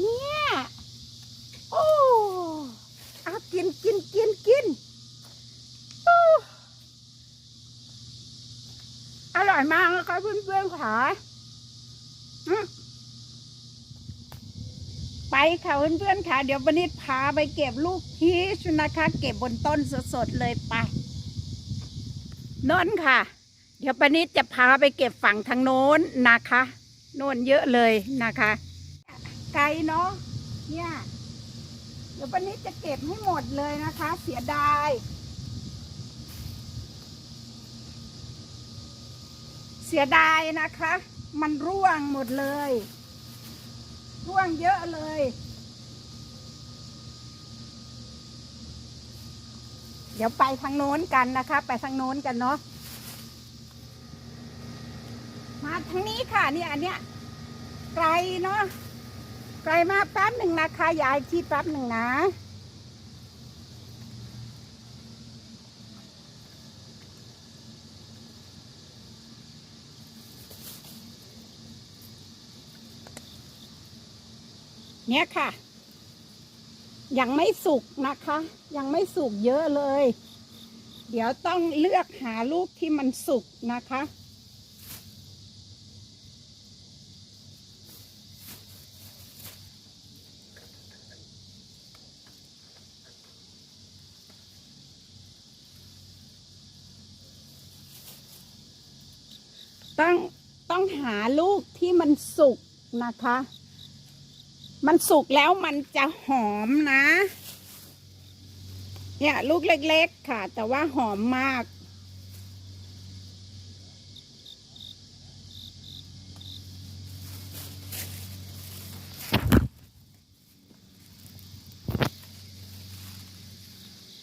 เนี่ยโอ้เอากินกินกินกินโอ้อร่อยมากนะคะเพื่อนๆค่ะไปค่ะเพื่อนๆค่ะ เดี๋ยววันนี้พาไปเก็บลูกพีชนะคะ เก็บบนต้นสดๆเลยไปนนค่ะ เดี๋ยวปนิดจะพาไปเก็บฝั่งทางโน้นนะคะ โน่นเยอะเลยนะคะ ไกลเนาะเนี่ยเดี๋ยวปนิดจะเก็บให้หมดเลยนะคะ เสียดาย เสียดายนะคะ มันร่วงหมดเลย ร่วงเยอะเลยเดี๋ยวไปทางโน้นกันนะคะ ไปทางโน้นกันเนาะมาทางนี้ค่ะเนี่ยอันเนี้ยไกลเนาะ ไกลมากแป๊บหนึ่งนะคะยายที่แป๊บหนึ่งนะ เนี่ยค่ะ ยังไม่สุกนะคะ ยังไม่สุกเยอะเลย เดี๋ยวต้องเลือกหาลูกที่มันสุกนะคะ ต้องต้องหาลูกที่มันสุกนะคะ มันสุกแล้วมันจะหอมนะ เนี่ยลูกเล็กๆค่ะ แต่ว่าหอมมาก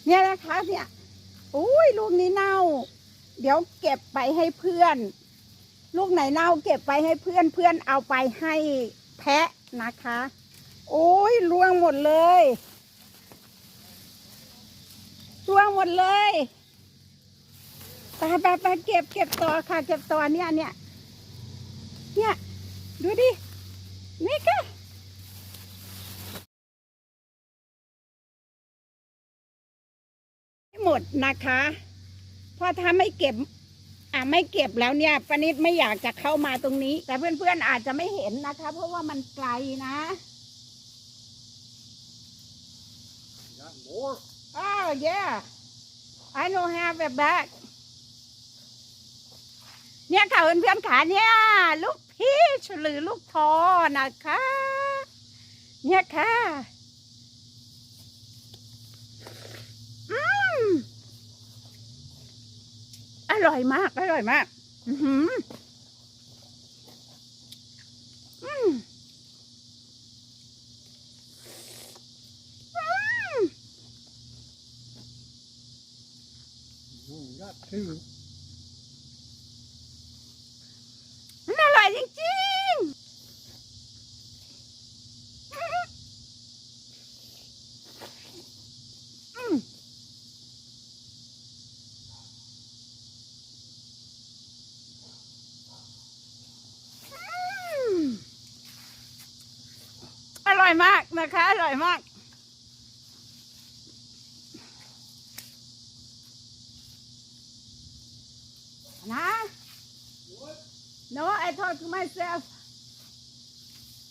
เนี่ยนะคะเนี่ยอุ้ยลูกนี้เน่า เดี๋ยวเก็บไปให้เพื่อน ลูกไหนเน่าเก็บไปให้เพื่อนเพื่อนเอาไปให้แพะนะคะ โอ้ยร่วงหมดเลยร่วงหมดเลยไปไปไปเก็บเก็บต่อค่ะ เก็บต่อเนี่ยเนี่ยเนี่ยดูดิ นี่ค่ะหมดนะคะพราะถ้าไม่เก็บ อะไม่เก็บแล้วเนี่ยปานิดไม่อยากจะเข้ามาตรงนี้ แต่เพื่อนๆอาจจะไม่เห็นนะคะ เพราะว่ามันไกลนะ Got more? Oh yeah I know have a bag เนี่ยค่ะเพื่อนๆขาเนี่ย ลูกพีชหรือลูกทอนะคะ เนี่ยค่ะ อืม อร่อยมาก อร่อยมาก อือหืออืมอืม You only got two. มันอร่อยจริงๆอืมอืม อร่อยมากนะคะ อร่อยมาก นะ No, I thought to myself,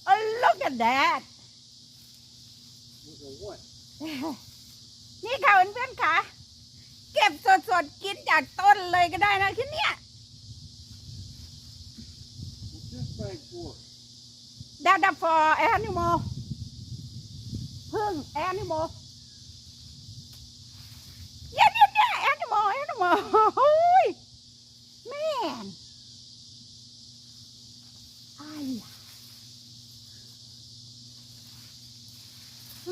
oh, look at that. Look at what? นี่ค่ะเพื่อนๆค่ะ เก็บสดๆ กินจากต้นเลยก็ได้นะที่เนี่ย What's this bag for? ด พึ่ง animal เนี่ยเนี่ยเนี่ย animal animal โอ้ยแม่นไอ้ย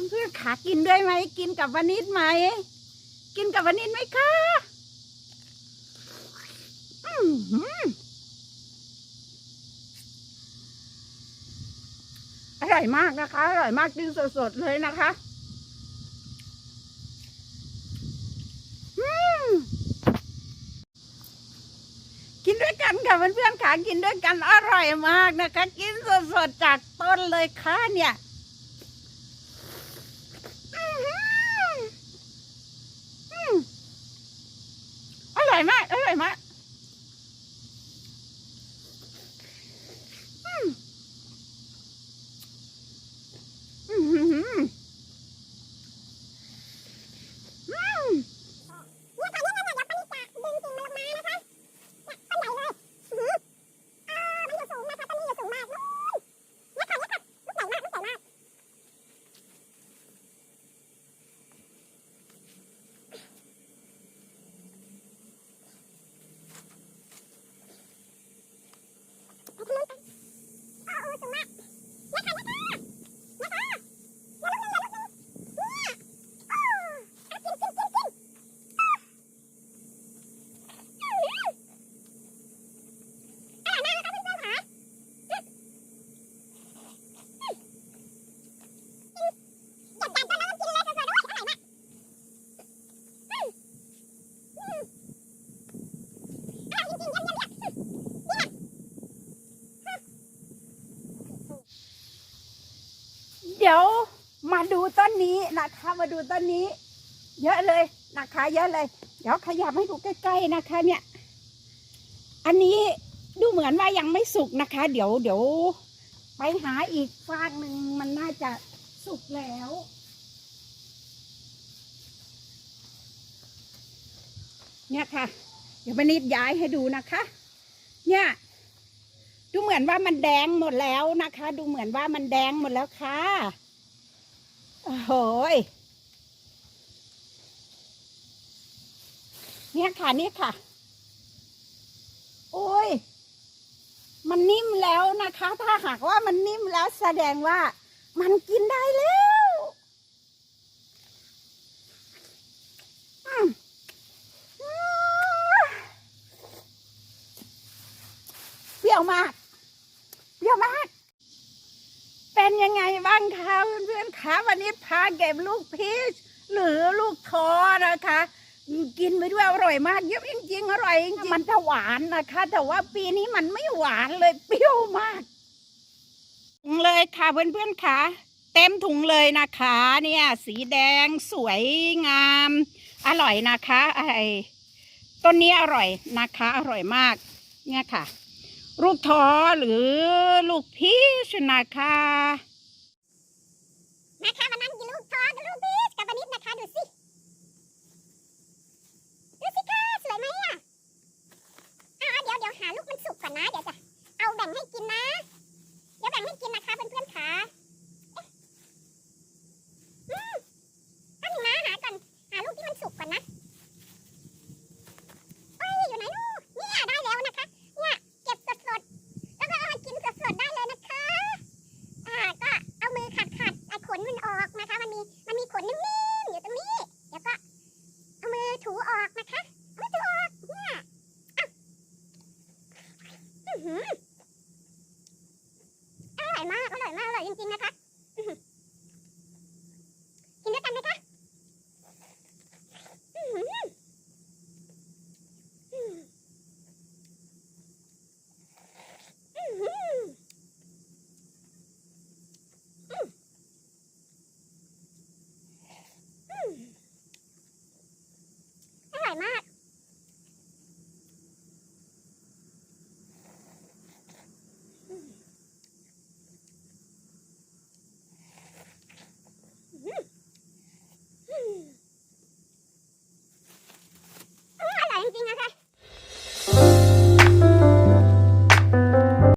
เพื่อนขากินด้วยไหม กินกับวานิดไหม กินกับวานิดไหมคะ อือหือ อ ร่อยมากนะคะ อร่อยมากกินสดๆเลยนะคะกินด้วยกันค่ะเพื่อนๆขากินด้วยกันอร่อยมากนะคะ กินสดๆจากต้นเลยค่ะเนี่ยมาก อร่อยมากอืมอื้อหืออืม เนี่ยค่ะเนี่ยเนี่ยเดี๋ยวป้านิดจะดึงกิ่งมันลงมานะคะเนี่ยต้นใหญ่เลยอื้อหือเออมันอยู่สูงนะคะต้นนี้อยู่สูงมากนู่นเนี่ยค่ะเนี่ยค่ะลูกใหญ่มากลูกใหญ่มากไปทางนู้นกันเออเออสูงมากเนี่ยค่ะเนี่ยค่ะเนี่ยค่ะอย่าลุกนึงอย่าลุกนึงเนี่ยเออเอากินกินกินกิน อร่อยมากนะคะเพื่อนๆค่ะจัดจานต้นแล้วก็กินเลยสดๆด้วยอร่อยมากอืมอืมอร่อยจริงๆเยี่ยมๆเนี่ย เดี๋ยวมา ดูต้นนี้นะคะ มาดูต้นนี้ เยอะเลยนะคะ เยอะเลย เดี๋ยวขยับให้ดูใกล้ๆนะคะ เนี่ย อันนี้ดูเหมือนว่ายังไม่สุกนะคะ เดี๋ยวเดี๋ยวไปหาอีกฟากหนึ่งมันน่าจะสุกแล้ว เนี่ยค่ะ เดี๋ยวมานิดย้ายให้ดูนะคะ เนี่ยดูเหมือนว่ามันแดงหมดแล้วนะคะ ดูเหมือนว่ามันแดงหมดแล้วค่ะ โอ้โหยเนี่ยค่ะเนี่ยค่ะ โอ้ย มันนิ่มแล้วนะคะ ถ้าหากว่ามันนิ่มแล้วแสดงว่ามันกินได้แล้วอืมเปรี้ยวมาก เปรี้ยวมาก เป็นยังไงบ้างคะเพื่อนๆคะวันนี้พาเก็บลูกพีชหรือลูกท้อนะคะ กินไปด้วยอร่อยมากเยี่ยมจริงๆอร่อยจริงมันจะหวานนะคะ แต่ว่าปีนี้มันไม่หวานเลยเปรี้ยวมากถุงเลยค่ะเพื่อนๆคะเต็มถุงเลยนะคะเนี่ยสีแดงสวยงาม อร่อยนะคะไอ้ต้นนี้อร่อยนะคะ อร่อยมากเนี่ยค่ะ ลูกท้อหรือลูกพีชนะคะ with her?